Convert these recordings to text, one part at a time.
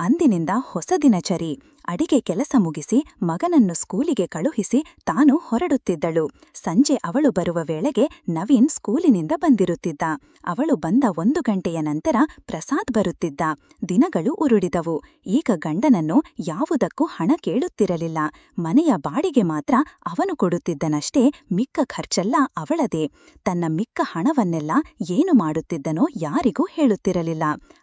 ಅಂದಿನಿಂದ ಹೊಸ ದಿನಚರಿ. ಅಡಿಗೆ ಕೆಲಸ ಮುಗಿಸಿ ಮಗನನ್ನು ಸ್ಕೂಲಿಗೆ ಕಳುಹಿಸಿ ತಾನು ಹೊರಡುತ್ತಿದ್ದಳು. ಸಂಜೆ ಅವಳು ಬರುವ ವೇಳೆಗೆ ನವೀನ್ ಸ್ಕೂಲಿನಿಂದ ಬಂದಿರುತ್ತಿದ್ದ. ಅವಳು ಬಂದ ಒಂದು ಗಂಟೆಯ ನಂತರ ಪ್ರಸಾದ್ ಬರುತ್ತಿದ್ದ. ದಿನಗಳು ಉರುಳಿದವು. ಈಗ ಗಂಡನನ್ನು ಯಾವುದಕ್ಕೂ ಹಣ ಕೇಳುತ್ತಿರಲಿಲ್ಲ. ಮನೆಯ ಬಾಡಿಗೆ ಮಾತ್ರ ಅವನು ಕೊಡುತ್ತಿದ್ದನಷ್ಟೇ ಮಿಕ್ಕ ಖರ್ಚೆಲ್ಲ ಅವಳದೇ. ತನ್ನ ಮಿಕ್ಕ ಹಣವನ್ನೆಲ್ಲ ಏನು ಮಾಡುತ್ತಿದ್ದನೋ ಯಾರಿಗೂ ಹೇಳುತ್ತಿರಲಿಲ್ಲ.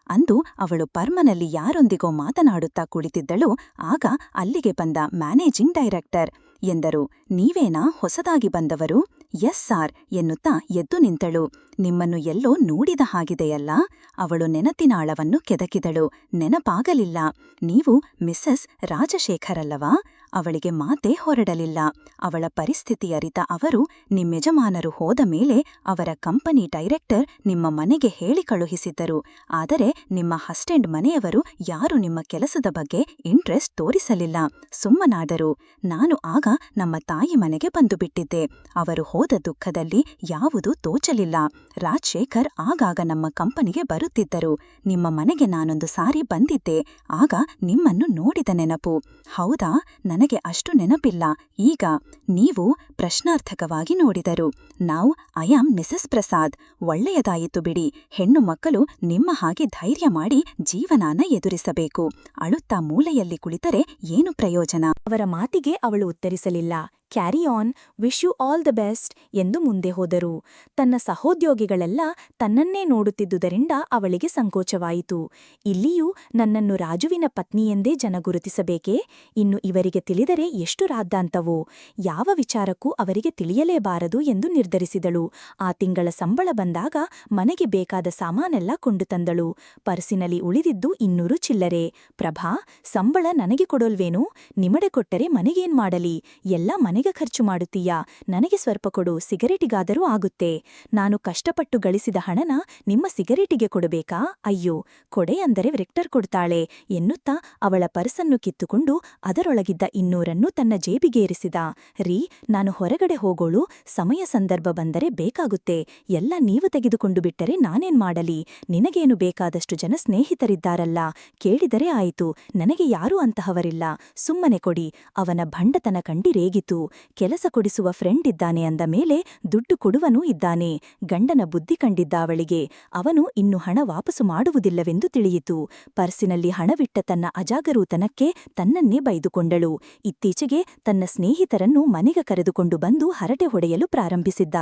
ಅಂದು ಅವಳು ಪರ್ಮನಲ್ಲಿ ಯಾರೊಂದಿಗೋ ಮಾತನಾಡುತ್ತಾ ಕುಳಿತಿದ್ದಳು. ಆಗ ಅಲ್ಲಿಗೆ ಬಂದ ಮ್ಯಾನೇಜಿಂಗ್ ಡೈರೆಕ್ಟರ್ ಎಂದರು, ನೀವೇನಾ ಹೊಸದಾಗಿ ಬಂದವರು? ಎಸ್ ಸಾರ್, ಎನ್ನುತ್ತಾ ಎದ್ದು ನಿಂತಳು. ನಿಮ್ಮನ್ನು ಎಲ್ಲೋ ನೋಡಿದ ಹಾಗಿದೆಯಲ್ಲ? ಅವಳು ನೆನಪಿನಾಳವನ್ನು ಕೆದಕಿದಳು. ನೆನಪಾಗಲಿಲ್ಲ. ನೀವು ಮಿಸ್ಸಸ್ ರಾಜಶೇಖರಲ್ಲವಾ? ಅವಳಿಗೆ ಮಾತೇ ಹೊರಡಲಿಲ್ಲ. ಅವಳ ಪರಿಸ್ಥಿತಿ ಅರಿತ ಅವರು ನಿಮ್ಮೆಜಮಾನರು ಹೋದ ಮೇಲೆ ಅವರ ಕಂಪನಿ ಡೈರೆಕ್ಟರ್ ನಿಮ್ಮ ಮನೆಗೆ ಹೇಳಿ ಕಳುಹಿಸಿದ್ದರು. ಆದರೆ ನಿಮ್ಮ ಹಸ್ಟೆಂಡ್ ಮನೆಯವರು ಯಾರು ನಿಮ್ಮ ಕೆಲಸದ ಬಗ್ಗೆ ಇಂಟ್ರೆಸ್ಟ್ ತೋರಿಸಲಿಲ್ಲ. ಸುಮ್ಮನಾದರು. ನಾನು ಆಗ ನಮ್ಮ ತಾಯಿ ಮನೆಗೆ ಬಂದು ಬಿಟ್ಟಿದ್ದೆ. ಅವರು ಹೋದ ದುಃಖದಲ್ಲಿ ಯಾವುದೂ ತೋಚಲಿಲ್ಲ. ರಾಜಶೇಖರ್ ಆಗಾಗ ನಮ್ಮ ಕಂಪನಿಗೆ ಬರುತ್ತಿದ್ದರು. ನಿಮ್ಮ ಮನೆಗೆ ನಾನೊಂದು ಸಾರಿ ಬಂದಿದ್ದೆ. ಆಗ ನಿಮ್ಮನ್ನು ನೋಡಿದ ನೆನಪು. ಹೌದಾ? ನನಗೆ ಅಷ್ಟು ನೆನಪಿಲ್ಲ. ಈಗ ನೀವು ಪ್ರಶ್ನಾರ್ಥಕವಾಗಿ ನೋಡಿದರು. ನಾವು ಐ ಆಮ್ ಮಿಸಸ್ ಪ್ರಸಾದ್ ಒಳ್ಳೆಯದಾಯಿತು ಬಿಡಿ. ಹೆಣ್ಣು ಮಕ್ಕಳು ನಿಮ್ಮ ಹಾಗೆ ಧೈರ್ಯ ಮಾಡಿ ಜೀವನಾನ ಎದುರಿಸಬೇಕು. ಅಳುತ್ತಾ ಮೂಲೆಯಲ್ಲಿ ಕುಳಿತರೆ ಏನು ಪ್ರಯೋಜನ? ಅವರ ಮಾತಿಗೆ ಅವಳು ಉತ್ತರಿಸಲಿಲ್ಲ. Carry on wish you all the best ಎಂದು ಮುಂದೆ ಹೋದರು. ತನ್ನ ಸಹೋದ್ಯೋಗಿಗಳೆಲ್ಲ ತನ್ನನ್ನೇ ನೋಡುತ್ತಿದ್ದುದರಿಂದ ಅವಳಿಗೆ ಸಂಕೋಚವಾಯಿತು. ಇಲ್ಲಿಯೂ ನನ್ನನ್ನು ರಾಜುವಿನ ಪತ್ನಿಯೆಂದೇ ಜನ ಗುರುತಿಸಬೇಕೇ? ಇನ್ನು ಇವರಿಗೆ ತಿಳಿದರೆ ಎಷ್ಟು ರಾದ್ದಾಂತವೋ ಯಾವ ವಿಚಾರಕ್ಕೂ ಅವರಿಗೆ ತಿಳಿಯಲೇಬಾರದು ಎಂದು ನಿರ್ಧರಿಸಿದಳು. ಆ ತಿಂಗಳ ಸಂಬಳ ಬಂದಾಗ ಮನೆಗೆ ಬೇಕಾದ ಸಾಮಾನೆಲ್ಲ ಕೊಂಡು ತಂದಳು. ಪರ್ಸಿನಲ್ಲಿ ಉಳಿದಿದ್ದು ಇನ್ನೂರು ಚಿಲ್ಲರೆ. ಪ್ರಭಾ, ಸಂಬಳ ನನಗೆ ಕೊಡೋಲ್ವೇನು? ನಿಮಡೆ ಕೊಟ್ಟರೆ ಮನೆಗೇನ್ ಮಾಡಲಿ? ಎಲ್ಲ ಮನೆಗೆ ಖರ್ಚು ಮಾಡುತ್ತೀಯಾ? ನನಗೆ ಸ್ವಲ್ಪ ಕೊಡು, ಸಿಗರೇಟಿಗಾದರೂ ಆಗುತ್ತೆ. ನಾನು ಕಷ್ಟಪಟ್ಟು ಗಳಿಸಿದ ಹಣನ ನಿಮ್ಮ ಸಿಗರೇಟಿಗೆ ಕೊಡಬೇಕಾ? ಅಯ್ಯೋ, ಕೊಡೆ ಅಂದರೆ ವಿಕ್ಟರ್ ಕೊಡ್ತಾಳೆ ಎನ್ನುತ್ತಾ ಅವಳ ಪರ್ಸನ್ನು ಕಿತ್ತುಕೊಂಡು ಅದರೊಳಗಿದ್ದ ಇನ್ನೂರನ್ನು ತನ್ನ ಜೇಬಿಗೇರಿಸಿದ ರೀ, ನಾನು ಹೊರಗಡೆ ಹೋಗೋಳು, ಸಮಯ ಸಂದರ್ಭ ಬಂದರೆ ಬೇಕಾಗುತ್ತೆ. ಎಲ್ಲ ನೀವು ತೆಗೆದುಕೊಂಡು ಬಿಟ್ಟರೆ ನಾನೇನ್ ಮಾಡಲಿ? ನಿನಗೇನು ಬೇಕಾದಷ್ಟು ಜನ ಸ್ನೇಹಿತರಿದ್ದಾರಲ್ಲ? ಕೇಳಿದರೆ ಆಯಿತು, ನನಗೆ ಯಾರೂ ಅಂತಹವರಿಲ್ಲ. ಸುಮ್ಮನೆ ಕೊಡಿ, ಅವನ ಭಂಡತನ ಕಂಡಿ ರೇಗಿತು. ಕೆಲಸ ಕೊಡಿಸುವ ಫ್ರೆಂಡ್ ಇದ್ದಾನೆ ಅಂದ ಮೇಲೆ ದುಡ್ಡು ಕೊಡುವನೂ ಇದ್ದಾನೆ. ಗಂಡನ ಬುದ್ಧಿ ಕಂಡಿದ್ದ ಅವಳಿಗೆ ಅವನು ಇನ್ನು ಹಣ ವಾಪಸು ಮಾಡುವುದಿಲ್ಲವೆಂದು ತಿಳಿಯಿತು. ಪರ್ಸಿನಲ್ಲಿ ಹಣವಿಟ್ಟ ತನ್ನ ಅಜಾಗರೂತನಕ್ಕೆ ತನ್ನನ್ನೇ ಬೈದುಕೊಂಡಳು. ಇತ್ತೀಚೆಗೆ ತನ್ನ ಸ್ನೇಹಿತರನ್ನು ಮನೆಗೆ ಕರೆದುಕೊಂಡು ಬಂದು ಹರಟೆ ಹೊಡೆಯಲು ಪ್ರಾರಂಭಿಸಿದ್ದ.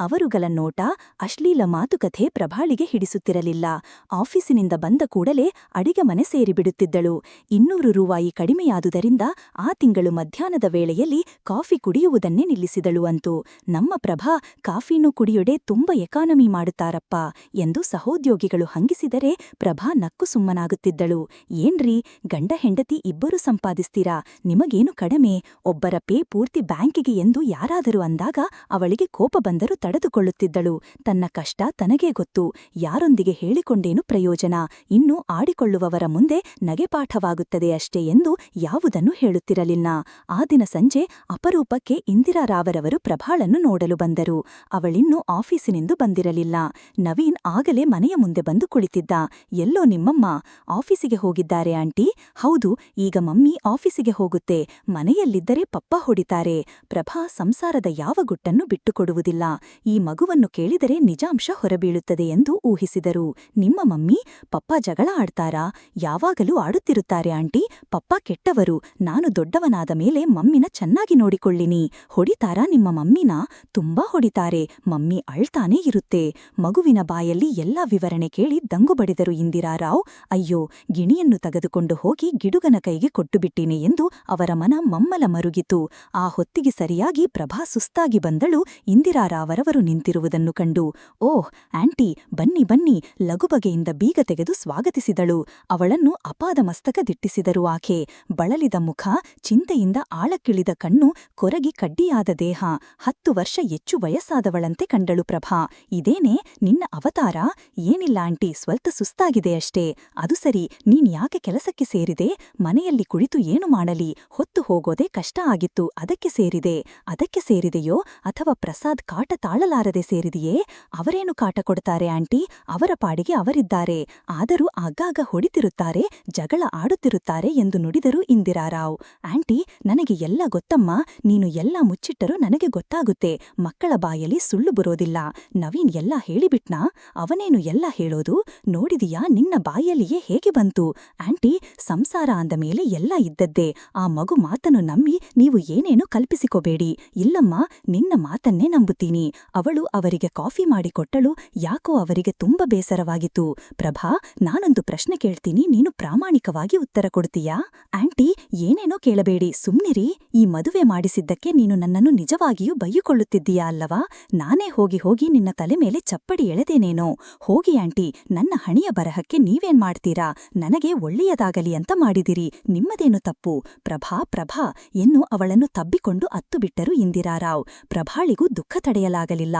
ಅವರುಗಳ ನೋಟ ಅಶ್ಲೀಲ ಮಾತುಕಥೆ ಪ್ರಭಾಳಿಗೆ ಹಿಡಿಸುತ್ತಿರಲಿಲ್ಲ. ಆಫೀಸಿನಿಂದ ಬಂದ ಕೂಡಲೇ ಅಡಿಗೆ ಮನೆ ಸೇರಿಬಿಡುತ್ತಿದ್ದಳು. ಇನ್ನೂರು ರೂಪಾಯಿ ಕಡಿಮೆಯಾದುದರಿಂದ ಆ ತಿಂಗಳು ಮಧ್ಯಾಹ್ನದ ವೇಳೆಯಲ್ಲಿ ಕಾಫಿ ಕುಡಿಯುವುದನ್ನೇ ನಿಲ್ಲಿಸಿದಳು ಅಂತೂ. ನಮ್ಮ ಪ್ರಭಾ ಕಾಫಿನೂ ಕುಡಿಯೊಡೆ ತುಂಬ ಎಕಾನಮಿ ಮಾಡುತ್ತಾರಪ್ಪ ಎಂದು ಸಹೋದ್ಯೋಗಿಗಳು ಹಂಗಿಸಿದರೆ ಪ್ರಭಾ ನಕ್ಕು ಸುಮ್ಮನಾಗುತ್ತಿದ್ದಳು. ಏನ್ರೀ, ಗಂಡ ಹೆಂಡತಿ ಇಬ್ಬರು ಸಂಪಾದಿಸ್ತೀರಾ? ನಿಮಗೇನು ಕಡಿಮೆ? ಒಬ್ಬರ ಪೇ ಪೂರ್ತಿ ಬ್ಯಾಂಕಿಗೆ ಎಂದು ಯಾರಾದರೂ ಅಂದಾಗ ಅವಳಿಗೆ ಕೋಪ ಬಂದರೂ ತಡೆದುಕೊಳ್ಳುತ್ತಿದ್ದಳು. ತನ್ನ ಕಷ್ಟ ತನಗೇ ಗೊತ್ತು. ಯಾರೊಂದಿಗೆ ಹೇಳಿಕೊಂಡೇನು ಪ್ರಯೋಜನ? ಇನ್ನು ಆಡಿಕೊಳ್ಳುವವರ ಮುಂದೆ ನಗೆಪಾಠವಾಗುತ್ತದೆ ಅಷ್ಟೇ ಎಂದು ಯಾವುದನ್ನು ಹೇಳುತ್ತಿರಲಿಲ್ಲ. ಆ ದಿನ ಸಂಜೆ ಅಪರೂಪಕ್ಕೆ ಇಂದಿರಾರಾವರವರು ಪ್ರಭಾಳನ್ನು ನೋಡಲು ಬಂದರು. ಅವಳಿನ್ನೂ ಆಫೀಸಿನಿಂದ ಬಂದಿರಲಿಲ್ಲ. ನವೀನ್ ಆಗಲೇ ಮನೆಯ ಮುಂದೆ ಬಂದು ಕುಳಿತಿದ್ದ. ಎಲ್ಲೋ ನಿಮ್ಮಮ್ಮ ಆಫೀಸಿಗೆ ಹೋಗಿದ್ದಾರೆ ಆಂಟಿ. ಹೌದು, ಈಗ ಮಮ್ಮಿ ಆಫೀಸಿಗೆ ಹೋಗುತ್ತೆ. ಮನೆಯಲ್ಲಿದ್ದರೆ ಪಪ್ಪ ಹೊಡಿತಾರೆ. ಪ್ರಭಾ ಸಂಸಾರದ ಯಾವ ಗುಟ್ಟನ್ನು ಬಿಟ್ಟುಕೊಡುವುದಿಲ್ಲ. ಈ ಮಗುವನ್ನು ಕೇಳಿದರೆ ನಿಜಾಂಶ ಹೊರಬೀಳುತ್ತದೆ ಎಂದು ಊಹಿಸಿದರು. ನಿಮ್ಮ ಮಮ್ಮಿ ಪಪ್ಪ ಜಗಳ ಆಡ್ತಾರಾ? ಯಾವಾಗಲೂ ಆಡುತ್ತಿರುತ್ತಾರೆ ಆಂಟಿ. ಪಪ್ಪ ಕೆಟ್ಟವರು. ನಾನು ದೊಡ್ಡವನಾದ ಮೇಲೆ ಮಮ್ಮಿನ ಚೆನ್ನಾಗಿ ನೋಡಿಕೊಳ್ಳಿನಿ. ಹೊಡಿತಾರಾ ನಿಮ್ಮ ಮಮ್ಮಿನ? ತುಂಬಾ ಹೊಡಿತಾರೆ. ಮಮ್ಮಿ ಅಳ್ತಾನೇ ಇರುತ್ತೆ. ಮಗುವಿನ ಬಾಯಲ್ಲಿ ಎಲ್ಲಾ ವಿವರಣೆ ಕೇಳಿ ದಂಗು ಬಡಿದರು ಇಂದಿರಾರಾವ್ ಅಯ್ಯೋ, ಗಿಣಿಯನ್ನು ತೆಗೆದುಕೊಂಡು ಹೋಗಿ ಗಿಡುಗನ ಕೈಗೆ ಕೊಟ್ಟುಬಿಟ್ಟಿನೆ ಎಂದು ಅವರ ಮನ ಮಮ್ಮಲ ಮರುಗಿತು. ಆ ಹೊತ್ತಿಗೆ ಸರಿಯಾಗಿ ಪ್ರಭಾ ಸುಸ್ತಾಗಿ ಬಂದಳು ಇಂದಿರಾರಾವರವರು ನಿಂತಿರುವುದನ್ನು ಕಂಡು. ಓಹ್, ಆಂಟಿ, ಬನ್ನಿ ಬನ್ನಿ ಲಗುಬಗೆಯಿಂದ ಬೀಗ ತೆಗೆದು ಸ್ವಾಗತಿಸಿದಳು. ಅವಳನ್ನು ಅಪಾದ ಮಸ್ತಕ ದಿಟ್ಟಿಸಿದರು ಆಕೆ. ಬಳಲಿದ ಮುಖ, ಚಿಂತೆಯಿಂದ ಆಳಕ್ಕಿಳಿದ ಕಣ್ಣು ಕೊರಗಿ ಕಡ್ಡಿಯಾದ ದೇಹ ಹತ್ತು ವರ್ಷ ಹೆಚ್ಚು ವಯಸ್ಸಾದವಳಂತೆ ಕಂಡಳು ಪ್ರಭಾ. ಇದೇನೇ ನಿನ್ನ ಅವತಾರ? ಏನಿಲ್ಲ ಆಂಟಿ, ಸ್ವಲ್ಪ ಸುಸ್ತಾಗಿದೆ ಅಷ್ಟೇ. ಅದು ಸರಿ, ನೀನ್ ಯಾಕೆ ಕೆಲಸಕ್ಕೆ ಸೇರಿದೆ? ಮನೆಯಲ್ಲಿ ಕುಳಿತು ಏನು ಮಾಡಲಿ? ಹೊತ್ತು ಹೋಗೋದೇ ಕಷ್ಟ ಆಗಿತ್ತು, ಅದಕ್ಕೆ ಸೇರಿದೆ. ಅದಕ್ಕೆ ಸೇರಿದೆಯೋ? ಅಥವಾ ಪ್ರಸಾದ್ ಕಾಟ ತಾಳಲಾರದೆ ಸೇರಿದೆಯೇ? ಅವರೇನು ಕಾಟ ಕೊಡ್ತಾರೆ ಆಂಟಿ? ಅವರ ಪಾಡಿಗೆ ಅವರಿದ್ದಾರೆ. ಆದರೂ ಆಗಾಗ ಹೊಡಿತಿರುತ್ತಾರೆ, ಜಗಳ ಆಡುತ್ತಿರುತ್ತಾರೆ ಎಂದು ನುಡಿದರು ಇಂದಿರಾರಾವ್. ಆಂಟಿ, ನನಗೆ ಎಲ್ಲ ಗೊತ್ತಮ್ಮ. ನೀನು ಎಲ್ಲ ಮುಚ್ಚಿಟ್ಟರೂ ನನಗೆ ಗೊತ್ತಾಗುತ್ತೆ. ಮಕ್ಕಳ ಬಾಯಲ್ಲಿ ಸುಳ್ಳು ಬರೋದಿಲ್ಲ. ನವೀನ್ ಎಲ್ಲ ಹೇಳಿಬಿಟ್ನಾ? ಅವನೇನು ಎಲ್ಲ ಹೇಳೋದು? ನೋಡಿದೀಯಾ? ನಿನ್ನ ಬಾಯಲ್ಲಿಯೇ ಹೇಗೆ ಬಂತು? ಆಂಟಿ, ಸಂಸಾರ ಅಂದ ಮೇಲೆ ಎಲ್ಲ ಇದ್ದದ್ದೇ. ಆ ಮಗು ಮಾತನ್ನು ನಂಬಿ ನೀವು ಏನೇನು ಕಲ್ಪಿಸಿಕೋಬೇಡಿ. ಇಲ್ಲಮ್ಮ, ನಿನ್ನ ಮಾತನ್ನೇ ನಂಬುತ್ತೀನಿ. ಅವಳು ಅವರಿಗೆ ಕಾಫಿ ಮಾಡಿಕೊಟ್ಟಳು ಯಾಕೋ ಅವರಿಗೆ ತುಂಬ ಬೇಸರವಾಗಿತ್ತು. ಪ್ರಭಾ, ನಾನೊಂದು ಪ್ರಶ್ನೆ ಕೇಳ್ತೀನಿ. ನೀನು ಪ್ರಾಮಾಣಿಕವಾಗಿ ಉತ್ತರ ಕೊಡ್ತೀಯಾ? ಆಂಟಿ, ಏನೇನೋ ಕೇಳಬೇಡಿ. ಸುಮ್ನಿರಿ. ಈ ಮದುವೆ ಮಾಡಿಸಿದ್ದಕ್ಕೆ ನೀನು ನನ್ನನ್ನು ನಿಜವಾಗಿಯೂ ಬೈಯುಕೊಳ್ಳುತ್ತಿದ್ದೀಯಾ ಅಲ್ಲವಾ? ನಾನೇ ಹೋಗಿ ಹೋಗಿ ನಿನ್ನ ತಲೆ ಮೇಲೆ ಚಪ್ಪಡಿ ಎಳೆದೇನೇನೋ? ಹೋಗಿ ಆಂಟಿ, ನನ್ನ ಹಣಿಯ ಬರಹಕ್ಕೆ ನೀವೇನ್ ಮಾಡ್ತೀರಾ? ನನಗೆ ಒಳ್ಳೆಯದಾಗಲಿ ಅಂತ ಮಾಡಿದಿರಿ. ನಿಮ್ಮದೇನು ತಪ್ಪು? ಪ್ರಭಾ ಪ್ರಭಾ, ಎನ್ನು ಅವಳನ್ನು ತಬ್ಬಿಕೊಂಡು ಅತ್ತು ಬಿಟ್ಟರು ಇಂದಿರಾರಾವ್. ಪ್ರಭಾಳಿಗೂ ದುಃಖ ತಡೆಯಲಾಗಲಿಲ್ಲ.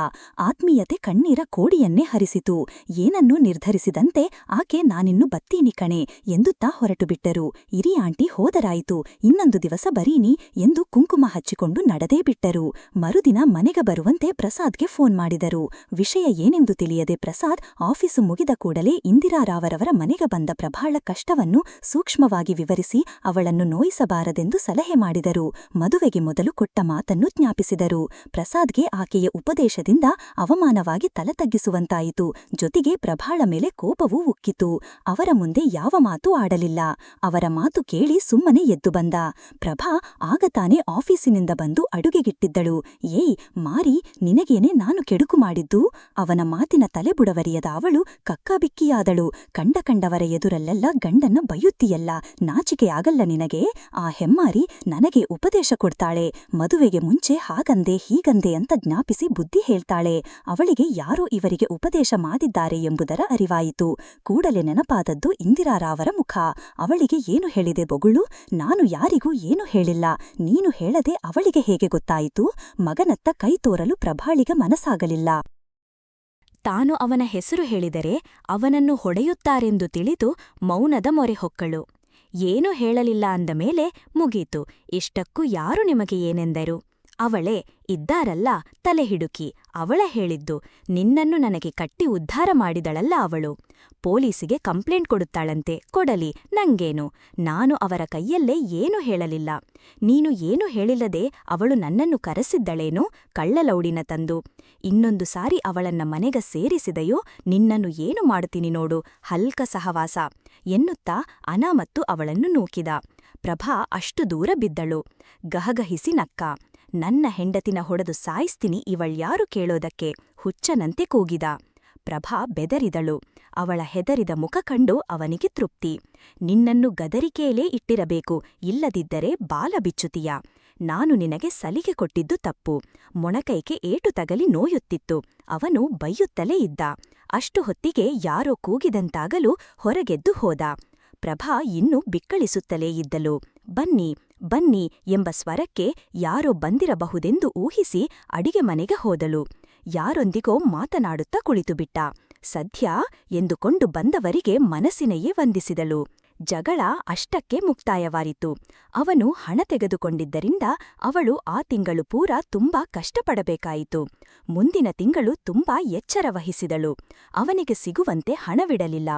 ಆತ್ಮೀಯತೆ ಕಣ್ಣೀರ ಕೋಡಿಯನ್ನೇ ಹರಿಸಿತು. ಏನನ್ನೂ ನಿರ್ಧರಿಸಿದಂತೆ ಆಕೆ ನಾನಿನ್ನು ಬತ್ತೀನಿ ಕಣೆ ಎಂದುತ್ತಾ ಹೊರಟು ಬಿಟ್ಟರು ಇರಿ ಆಂಟಿ, ಹೋದರಾಯಿತು. ಇನ್ನೊಂದು ದಿವಸ ಬರೀನಿ ಎಂದು ಕುಂಕುಮ ಹಚ್ಚಿಕೊಂಡು ನಡೆದೇ ಬಿಟ್ಟರು. ಮರುದಿನ ಮನೆಗೆ ಬರುವಂತೆ ಪ್ರಸಾದ್ಗೆ ಫೋನ್ ಮಾಡಿದರು. ವಿಷಯ ಏನೆಂದು ತಿಳಿಯದೆ ಪ್ರಸಾದ್ ಆಫೀಸು ಮುಗಿದ ಕೂಡಲೇ ಇಂದಿರಾರಾವರವರ ಮನೆಗೆ ಬಂದ ಪ್ರಭಾಳ ಕಷ್ಟವನ್ನು ಸೂಕ್ಷ್ಮವಾಗಿ ವಿವರಿಸಿ ಅವಳನ್ನು ನೋಯಿಸಬಾರದೆಂದು ಸಲಹೆ ಮಾಡಿದರು. ಮದುವೆಗೆ ಮೊದಲು ಕೊಟ್ಟ ಮಾತನ್ನು ಜ್ಞಾಪಿಸಿದರು. ಪ್ರಸಾದ್ಗೆ ಆಕೆಯ ಉಪದೇಶದಿಂದ ಅವಮಾನವಾಗಿ ತಲೆ ತಗ್ಗಿಸುವಂತಾಯಿತು ಜೊತೆಗೆ ಪ್ರಭಾಳ ಮೇಲೆ ಕೋಪವೂ ಉಕ್ಕಿತು. ಅವರ ಮುಂದೆ ಯಾವ ಮಾತು ಆಡಲಿಲ್ಲ. ಅವರ ಮಾತು ಕೇಳಿ ಸುಮ್ಮನೆ ಎದ್ದು ಬಂದ. ಪ್ರಭಾ, ಆಗ ತಾನೇ ಆಫೀಸಿನಿಂದ ಬಂದು ಅಡುಗೆಗಿಟ್ಟಿದ್ದಳು. ಏಯ್, ಮಾರಿ, ನಿನಗೇನೆ ನಾನು ಕೆಡುಕು ಮಾಡಿದ್ದು? ಅವನ ಮಾತಿನ ತಲೆಬುಡವರಿಯದ ಅವಳು ಕಕ್ಕಬಿಕ್ಕಿಯಾದಳು. ಕಂಡ ಕಂಡವರ ಎದುರಲ್ಲೆಲ್ಲ ಗಂಡನ್ನ ಬೈಯುತ್ತೀಯಲ್ಲ. ನಾಚಿಕೆಯಾಗಲ್ಲ ನಿನಗೆ? ಆ ಹೆಮ್ಮಾರಿ ನನಗೆ ಉಪದೇಶ ಕೊಡ್ತಾಳೆ. ಮದುವೆಗೆ ಮುಂಚೆ ಹಾಗಂದೆ ಹೀಗಂದೆ ಅಂತ ಜ್ಞಾಪಿಸಿ ಬುದ್ಧಿ ಹೇಳ್ತಾಳೆ. ಅವಳಿಗೆ ಯಾರೋ ಇವರಿಗೆ ಉಪದೇಶ ಮಾಡಿದ್ದಾರೆ ಎಂಬುದರ ಅರಿವಾಯಿತು. ಕೂಡಲೇ ನೆನಪಾದದ್ದು ಇಂದಿರಾರಾವರ ಮುಖ. ಅವಳಿಗೆ ಏನು ಹೇಳಿದೆ ಬೊಗುಳು? ನಾನು ಯಾರಿಗೂ ಏನು ಹೇಳಿಲ್ಲ. ನೀನು ಹೇಳದೆ ಅವಳಿಗೆ ಹೇಗೆ ಗೊತ್ತಾಯಿತು? ಮಗನತ್ತ ಕೈ ತೋರಲು ಪ್ರಭಾಳಿಗ ಮನಸ್ಸಾಗಲಿಲ್ಲ. ತಾನು ಅವನ ಹೆಸರು ಹೇಳಿದರೆ ಅವನನ್ನು ಹೊಡೆಯುತ್ತಾರೆಂದು ತಿಳಿದು ಮೌನದ ಮೊರೆ ಹೊಕ್ಕಳು. ಏನೂ ಹೇಳಲಿಲ್ಲ ಅಂದ ಮೇಲೆ ಮುಗೀತು. ಇಷ್ಟಕ್ಕೂ ಯಾರು ನಿಮಗೆ ಏನೆಂದರು? ಅವಳೇ ಇದ್ದಾರಲ್ಲ ತಲೆ ಹಿಡುಕಿ ಅವಳ ಹೇಳಿದ್ದು, ನಿನ್ನನ್ನು ನನಗೆ ಕಟ್ಟಿ ಉದ್ಧಾರ ಮಾಡಿದಳಲ್ಲ ಅವಳು. ಪೊಲೀಸಿಗೆ ಕಂಪ್ಲೇಂಟ್ ಕೊಡುತ್ತಾಳಂತೆ, ಕೊಡಲಿ, ನಂಗೇನು? ನಾನು ಅವರ ಕೈಯಲ್ಲೇ ಏನೂ ಹೇಳಲಿಲ್ಲ. ನೀನು ಏನು ಹೇಳಿಲ್ಲದೆ ಅವಳು ನನ್ನನ್ನು ಕರೆಸಿದ್ದಳೇನೋ? ಕಳ್ಳಲೌಡಿನ ತಂದು. ಇನ್ನೊಂದು ಸಾರಿ ಅವಳನ್ನ ಮನೆಗ ಸೇರಿಸಿದೆಯೋ? ನಿನ್ನನ್ನು ಏನು ಮಾಡುತ್ತೀನಿ ನೋಡು, ಹಲ್ಕ ಸಹವಾಸ ಎನ್ನುತ್ತಾ ಅನಾಮತ್ತು ಅವಳನ್ನು ನೂಕಿದ. ಪ್ರಭಾ ಅಷ್ಟು ದೂರ ಬಿದ್ದಳು. ಗಹಗಹಿಸಿ ನಕ್ಕ. ನನ್ನ ಹೆಂಡತಿನ ಹೊಡೆದು ಸಾಯಿಸ್ತೀನಿ ಇವಳ್ಯಾರು ಕೇಳೋದಕ್ಕೆ? ಹುಚ್ಚನಂತೆ ಕೂಗಿದ. ಪ್ರಭಾ ಬೆದರಿದಳು. ಅವಳ ಹೆದರಿದ ಮುಖ ಕಂಡು ಅವನಿಗೆ ತೃಪ್ತಿ. ನಿನ್ನನ್ನು ಗದರಿಕೆಯಲೇ ಇಟ್ಟಿರಬೇಕು. ಇಲ್ಲದಿದ್ದರೆ ಬಾಲ ಬಿಚ್ಚುತ್ತೀಯ. ನಾನು ನಿನಗೆ ಸಲಿಗೆ ಕೊಟ್ಟಿದ್ದು ತಪ್ಪು. ಮೊಣಕೈಕೆ ಏಟು ತಗಲಿ ನೋಯುತ್ತಿತ್ತು. ಅವನು ಬೈಯುತ್ತಲೇ ಇದ್ದ. ಅಷ್ಟು ಹೊತ್ತಿಗೆ ಯಾರೋ ಕೂಗಿದಂತಾಗಲೂ ಹೊರಗೆದ್ದು ಹೋದ. ಪ್ರಭಾ ಇನ್ನೂ ಬಿಕ್ಕಳಿಸುತ್ತಲೇ ಇದ್ದಳು. ಬನ್ನಿ. ಬನ್ನಿ ಎಂಬ ಸ್ವರಕ್ಕೆ ಯಾರೋ ಬಂದಿರಬಹುದೆಂದು ಊಹಿಸಿ ಅಡಿಗೆ ಮನೆಗೆ ಹೋದಳು. ಯಾರೊಂದಿಗೋ ಮಾತನಾಡುತ್ತಾ ಕುಳಿತುಬಿಟ್ಟ. ಸದ್ಯ ಎಂದುಕೊಂಡು ಬಂದವರಿಗೆ ಮನಸ್ಸಿನೆಯೇ ವಂದಿಸಿದಳು. ಜಗಳ ಅಷ್ಟಕ್ಕೆ ಮುಕ್ತಾಯವಾಯಿತು ಅವನು ಹಣ ತೆಗೆದುಕೊಂಡಿದ್ದರಿಂದ ಅವಳು ಆ ತಿಂಗಳು ಪೂರ ತುಂಬಾ ಕಷ್ಟಪಡಬೇಕಾಯಿತು. ಮುಂದಿನ ತಿಂಗಳು ತುಂಬಾ ಎಚ್ಚರ ವಹಿಸಿದಳು. ಅವನಿಗೆ ಸಿಗುವಂತೆ ಹಣವಿಡಲಿಲ್ಲ.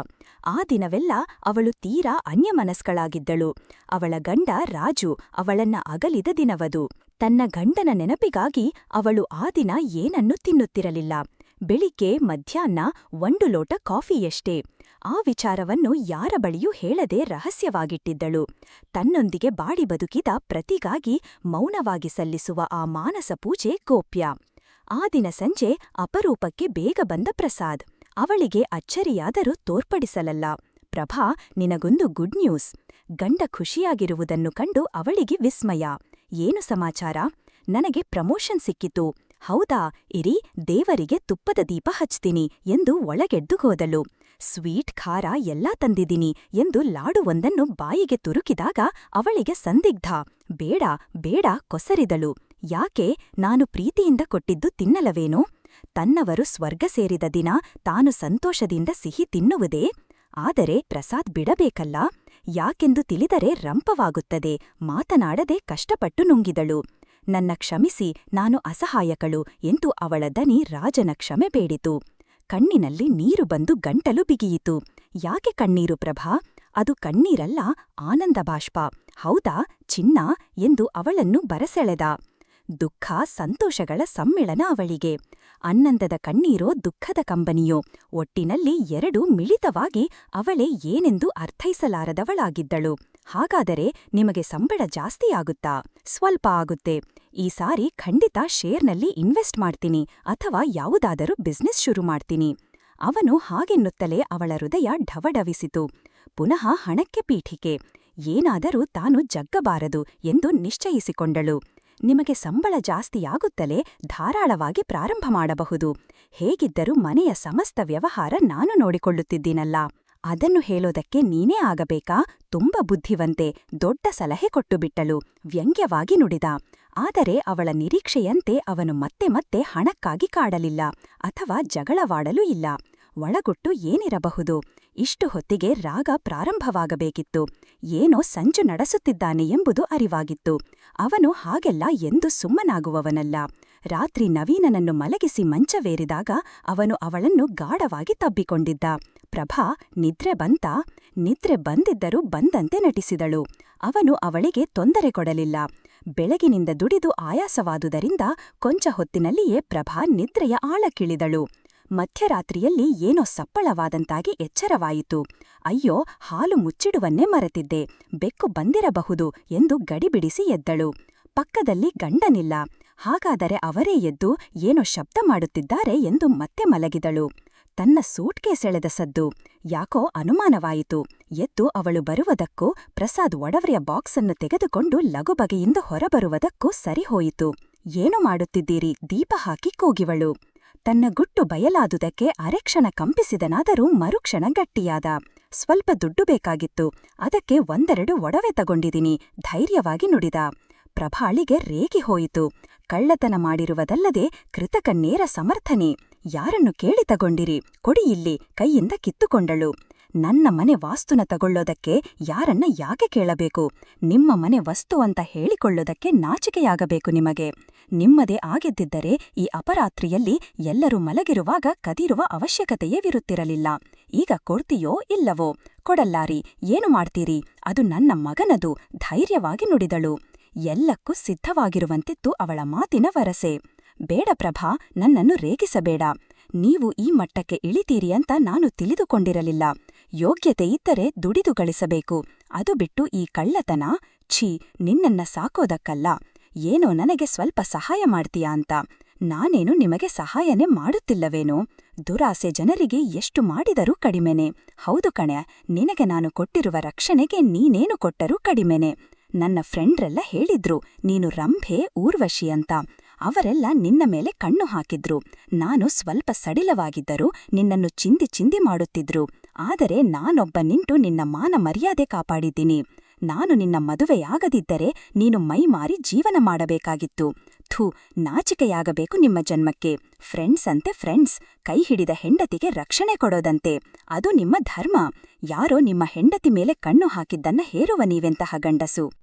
ಆ ದಿನವೆಲ್ಲ ಅವಳು ತೀರಾ ಅನ್ಯಮನಸ್ಕಳಾಗಿದ್ದಳು. ಅವಳ ಗಂಡ ರಾಜು ಅವಳನ್ನ ಅಗಲಿದ ದಿನವದು. ತನ್ನ ಗಂಡನ ನೆನಪಿಗಾಗಿ ಅವಳು ಆ ದಿನ ಏನನ್ನೂ ತಿನ್ನುತ್ತಿರಲಿಲ್ಲ. ಬೆಳಿಗ್ಗೆ, ಮಧ್ಯಾಹ್ನ, ಒಂದು ಲೋಟ ಕಾಫಿಯಷ್ಟೇ. ಆ ವಿಚಾರವನ್ನು ಯಾರ ಬಳಿಯೂ ಹೇಳದೆ ರಹಸ್ಯವಾಗಿಟ್ಟಿದ್ದಳು. ತನ್ನೊಂದಿಗೆ ಬಾಡಿ ಬದುಕಿದ ಪ್ರತಿಗಾಗಿ ಮೌನವಾಗಿ ಸಲ್ಲಿಸುವ ಆ ಮಾನಸ ಪೂಜೆ ಗೋಪ್ಯ. ಆ ದಿನ ಸಂಜೆ ಅಪರೂಪಕ್ಕೆ ಬೇಗ ಬಂದ ಪ್ರಸಾದ್. ಅವಳಿಗೆ ಅಚ್ಚರಿಯಾದರೂ ತೋರ್ಪಡಿಸಲಲ್ಲ. ಪ್ರಭಾ, ನಿನಗೊಂದು ಗುಡ್ ನ್ಯೂಸ್ ಗಂಡ ಖುಷಿಯಾಗಿರುವುದನ್ನು ಕಂಡು ಅವಳಿಗೆ ವಿಸ್ಮಯ. ಏನು ಸಮಾಚಾರ? ನನಗೆ ಪ್ರಮೋಷನ್ ಸಿಕ್ಕಿತು. ಹೌದಾ? ಇರಿ, ದೇವರಿಗೆ ತುಪ್ಪದ ದೀಪ ಹಚ್ತೀನಿ ಎಂದು ಒಳಗೆದ್ದು ಹೋದಳು. ಸ್ವೀಟ್ ಖಾರ ಎಲ್ಲಾ ತಂದಿದ್ದೀನಿ ಎಂದು ಲಾಡುವೊಂದನ್ನು ಬಾಯಿಗೆ ತುರುಕಿದಾಗ ಅವಳಿಗೆ ಸಂದಿಗ್ಧ. ಬೇಡ ಬೇಡ, ಕೊಸರಿದಳು. ಯಾಕೆ? ನಾನು ಪ್ರೀತಿಯಿಂದ ಕೊಟ್ಟಿದ್ದು ತಿನ್ನಲವೇನೋ? ತನ್ನವರು ಸ್ವರ್ಗ ಸೇರಿದ ದಿನ ತಾನು ಸಂತೋಷದಿಂದ ಸಿಹಿ ತಿನ್ನುವುದೇ? ಆದರೆ ಪ್ರಸಾದ್ ಬಿಡಬೇಕಲ್ಲ? ಯಾಕೆಂದು ತಿಳಿದರೆ ರಂಪವಾಗುತ್ತದೆ, ಮಾತನಾಡದೆ ಕಷ್ಟಪಟ್ಟು ನುಂಗಿದಳು. ನನ್ನ ಕ್ಷಮಿಸಿ, ನಾನು ಅಸಹಾಯಕಳು ಎಂದು ಅವಳ ದನಿ ರಾಜನ ಕ್ಷಮೆ ಬೇಡಿತು. ಕಣ್ಣಿನಲ್ಲಿ ನೀರು ಬಂದು ಗಂಟಲು ಬಿಗಿಯಿತು. ಯಾಕೆ ಕಣ್ಣೀರು ಪ್ರಭಾ? ಅದು ಕಣ್ಣೀರಲ್ಲ ಆನಂದ ಬಾಷ್ಪ ಹೌದಾ, ಚಿನ್ನ ಎಂದು ಅವಳನ್ನು ಬರಸೆಳೆದ. ದುಃಖ, ಸಂತೋಷಗಳ ಸಮ್ಮಿಳನ ಅವಳಿಗೆ. ಅನ್ನಂದದ ಕಣ್ಣೀರೋ ದುಃಖದ ಕಂಬನಿಯೋ? ಒಟ್ಟಿನಲ್ಲಿ ಎರಡೂ ಮಿಳಿತವಾಗಿ ಅವಳೇ ಏನೆಂದು ಅರ್ಥೈಸಲಾರದವಳಾಗಿದ್ದಳು. ಹಾಗಾದರೆ ನಿಮಗೆ ಸಂಬಳ ಜಾಸ್ತಿಯಾಗುತ್ತಾ? ಸ್ವಲ್ಪ ಆಗುತ್ತೆ. ಈ ಸಾರಿ ಖಂಡಿತ ಶೇರ್ನಲ್ಲಿ ಇನ್ವೆಸ್ಟ್ ಮಾಡ್ತೀನಿ ಅಥವಾ ಯಾವುದಾದರೂ ಬಿಸ್ನೆಸ್ ಶುರು ಮಾಡ್ತೀನಿ. ಅವನು ಹಾಗೆನ್ನುತ್ತಲೇ ಅವಳ ಹೃದಯ ಢವಢವಿಸಿತು. ಪುನಃ ಹಣಕ್ಕೆ ಪೀಠಿಕೆ. ಏನಾದರೂ ತಾನು ಜಗ್ಗಬಾರದು ಎಂದು ನಿಶ್ಚಯಿಸಿಕೊಂಡಳು. ನಿಮಗೆ ಸಂಬಳ ಜಾಸ್ತಿಯಾಗುತ್ತಲೇ ಧಾರಾಳವಾಗಿ ಪ್ರಾರಂಭ ಮಾಡಬಹುದು. ಹೇಗಿದ್ದರೂ ಮನೆಯ ಸಮಸ್ತ ವ್ಯವಹಾರ ನಾನು ನೋಡಿಕೊಳ್ಳುತ್ತಿದ್ದೀನಲ್ಲ. ಅದನ್ನು ಹೇಳೋದಕ್ಕೆ ನೀನೇ ಆಗಬೇಕಾ? ತುಂಬ ಬುದ್ಧಿವಂತೆ, ದೊಡ್ಡ ಸಲಹೆ ಕೊಟ್ಟುಬಿಟ್ಟಳು. ವ್ಯಂಗ್ಯವಾಗಿ ನುಡಿದ. ಆದರೆ ಅವಳ ನಿರೀಕ್ಷೆಯಂತೆ ಅವನು ಮತ್ತೆ ಮತ್ತೆ ಹಣಕ್ಕಾಗಿ ಕಾಡಲಿಲ್ಲ ಅಥವಾ ಜಗಳವಾಡಲೂ ಇಲ್ಲ. ಒಳಗುಟ್ಟು ಏನಿರಬಹುದು? ಇಷ್ಟು ಹೊತ್ತಿಗೆ ರಾಗ ಪ್ರಾರಂಭವಾಗಬೇಕಿತ್ತು. ಏನೋ ಸಂಜು ನಡೆಸುತ್ತಿದ್ದಾನೆ ಎಂಬುದು ಅರಿವಾಗಿತ್ತು. ಅವನು ಹಾಗೆಲ್ಲ ಎಂದು ಸುಮ್ಮನಾಗುವವನಲ್ಲ. ರಾತ್ರಿ ನವೀನನನ್ನು ಮಲಗಿಸಿ ಮಂಚವೇರಿದಾಗ ಅವನು ಅವಳನ್ನು ಗಾಢವಾಗಿ ತಬ್ಬಿಕೊಂಡಿದ್ದ. ಪ್ರಭಾ, ನಿದ್ರೆ ಬಂತ? ನಿದ್ರೆ ಬಂದಿದ್ದರೂ ಬಂದಂತೆ ನಟಿಸಿದಳು. ಅವನು ಅವಳಿಗೆ ತೊಂದರೆ ಕೊಡಲಿಲ್ಲ. ಬೆಳಗಿನಿಂದ ದುಡಿದು ಆಯಾಸವಾದುದರಿಂದ ಕೊಂಚ ಹೊತ್ತಿನಲ್ಲಿಯೇ ಪ್ರಭಾ ನಿದ್ರೆಯ ಆಳಕ್ಕಿಳಿದಳು. ಮಧ್ಯರಾತ್ರಿಯಲ್ಲಿ ಏನೋ ಸಪ್ಪಳವಾದಂತಾಗಿ ಎಚ್ಚರವಾಯಿತು. ಅಯ್ಯೋ, ಹಾಲು ಮುಚ್ಚಿಡುವನ್ನೇ ಮರೆತಿದ್ದೆ. ಬೆಕ್ಕು ಬಂದಿರಬಹುದು ಎಂದು ಗಡಿಬಿಡಿಸಿ ಎದ್ದಳು. ಪಕ್ಕದಲ್ಲಿ ಗಂಡನಿಲ್ಲ. ಹಾಗಾದರೆ ಅವರೇ ಎದ್ದು ಏನೋ ಶಬ್ದ ಮಾಡುತ್ತಿದ್ದಾರೆ ಎಂದು ಮತ್ತೆ ಮಲಗಿದಳು. ತನ್ನ ಸೂಟ್ಕೇಸೆಳೆದ ಸದ್ದು. ಯಾಕೋ ಅನುಮಾನವಾಯಿತು. ಎದ್ದು ಅವಳು ಬರುವುದಕ್ಕೂ, ಪ್ರಸಾದ್ ಒಡವರಿಯ ಬಾಕ್ಸನ್ನು ತೆಗೆದುಕೊಂಡು ಲಗುಬಗೆಯಿಂದ ಹೊರಬರುವುದಕ್ಕೂ ಸರಿಹೋಯಿತು. ಏನು ಮಾಡುತ್ತಿದ್ದೀರಿ? ದೀಪ ಹಾಕಿ ಕೂಗಿವಳು. ತನ್ನ ಗುಟ್ಟು ಬಯಲಾದುದಕ್ಕೆ ಅರೆಕ್ಷಣ ಕಂಪಿಸಿದನಾದರೂ ಮರುಕ್ಷಣ ಗಟ್ಟಿಯಾದ. ಸ್ವಲ್ಪ ದುಡ್ಡು ಬೇಕಾಗಿತ್ತು. ಅದಕ್ಕೆ ಒಂದೆರಡು ಒಡವೆ ತಗೊಂಡಿದ್ದೀನಿ. ಧೈರ್ಯವಾಗಿ ನುಡಿದ. ಪ್ರಭಾಳಿಗೆ ರೇಗಿ ಹೋಯಿತು. ಕಳ್ಳತನ ಮಾಡಿರುವುದಲ್ಲದೆ ಕೃತಕ ನೇರ ಸಮರ್ಥನೆ. ಯಾರನ್ನು ಕೇಳಿ ತಗೊಂಡಿರಿ, ಕೊಡಿ ಇಲ್ಲಿ, ಕೈಯಿಂದ ಕಿತ್ತುಕೊಂಡಳು. ನನ್ನ ಮನೆ ವಾಸ್ತುನ ತಗೊಳ್ಳೋದಕ್ಕೆ ಯಾರನ್ನ ಯಾಕೆ ಕೇಳಬೇಕು? ನಿಮ್ಮ ಮನೆ ವಸ್ತು ಅಂತ ಹೇಳಿಕೊಳ್ಳೋದಕ್ಕೆ ನಾಚಿಕೆಯಾಗಬೇಕು ನಿಮಗೆ. ನಿಮ್ಮದೇ ಆಗಿದ್ದಿದ್ದರೆ ಈ ಅಪರಾತ್ರಿಯಲ್ಲಿ ಎಲ್ಲರೂ ಮಲಗಿರುವಾಗ ಕದಿರುವ ಅವಶ್ಯಕತೆಯೇ ಈಗ ಕೊಡ್ತೀಯೋ ಇಲ್ಲವೋ? ಕೊಡಲ್ಲಾರಿ, ಏನು ಮಾಡ್ತೀರಿ? ಅದು ನನ್ನ ಮಗನದು, ಧೈರ್ಯವಾಗಿ ನುಡಿದಳು. ಎಲ್ಲಕ್ಕೂ ಸಿದ್ಧವಾಗಿರುವಂತಿತ್ತು ಅವಳ ಮಾತಿನ ವರಸೆ. ಬೇಡ ಪ್ರಭಾ, ನನ್ನನ್ನು ರೇಗಿಸಬೇಡ. ನೀವು ಈ ಮಟ್ಟಕ್ಕೆ ಇಳಿತೀರಿ ಅಂತ ನಾನು ತಿಳಿದುಕೊಂಡಿರಲಿಲ್ಲ. ಯೋಗ್ಯತೆ ಇದ್ದರೆ ದುಡಿದು ಗಳಿಸಬೇಕು. ಅದು ಬಿಟ್ಟು ಈ ಕಳ್ಳತನ, ಛೀ, ನಿನ್ನನ್ನ ಸಾಕೋದಕ್ಕಲ್ಲ. ಏನೋ ನನಗೆ ಸ್ವಲ್ಪ ಸಹಾಯ ಮಾಡ್ತೀಯಾ ಅಂತ. ನಾನೇನು ನಿಮಗೆ ಸಹಾಯನೇ ಮಾಡುತ್ತಿಲ್ಲವೇನೋ? ದುರಾಸೆ ಜನರಿಗೆ ಎಷ್ಟು ಮಾಡಿದರೂ ಕಡಿಮೆನೆ. ಹೌದು ಕಣೆ, ನಿನಗೆ ನಾನು ಕೊಟ್ಟಿರುವ ರಕ್ಷಣೆಗೆ ನೀನೇನು ಕೊಟ್ಟರೂ ಕಡಿಮೆನೆ. ನನ್ನ ಫ್ರೆಂಡ್ರೆಲ್ಲ ಹೇಳಿದ್ರು, ನೀನು ರಂಭೆ, ಊರ್ವಶಿ ಅಂತ. ಅವರೆಲ್ಲ ನಿನ್ನ ಮೇಲೆ ಕಣ್ಣು ಹಾಕಿದ್ರು. ನಾನು ಸ್ವಲ್ಪ ಸಡಿಲವಾಗಿದ್ದರೂ ನಿನ್ನನ್ನು ಚಿಂದಿ ಚಿಂದಿ ಮಾಡುತ್ತಿದ್ರು. ಆದರೆ ನಾನೊಬ್ಬ ನಿಂಟು ನಿನ್ನ ಮಾನ ಮರ್ಯಾದೆ ಕಾಪಾಡಿದ್ದೀನಿ. ನಾನು ನಿನ್ನ ಮದುವೆಯಾಗದಿದ್ದರೆ ನೀನು ಮೈಮಾರಿ ಜೀವನ ಮಾಡಬೇಕಾಗಿತ್ತು. ಥೂ, ನಾಚಿಕೆಯಾಗಬೇಕು ನಿಮ್ಮ ಜನ್ಮಕ್ಕೆ. ಫ್ರೆಂಡ್ಸ್ ಅಂತೆ ಫ್ರೆಂಡ್ಸ್, ಕೈ ಹಿಡಿದ ಹೆಂಡತಿಗೆ ರಕ್ಷಣೆ ಕೊಡೋದಂತೆ. ಅದು ನಿಮ್ಮ ಧರ್ಮ. ಯಾರೋ ನಿಮ್ಮ ಹೆಂಡತಿ ಮೇಲೆ ಕಣ್ಣು ಹಾಕಿದ್ದನ್ನ ಹೇರುವ ನೀವೆಂತಹ ಗಂಡಸು.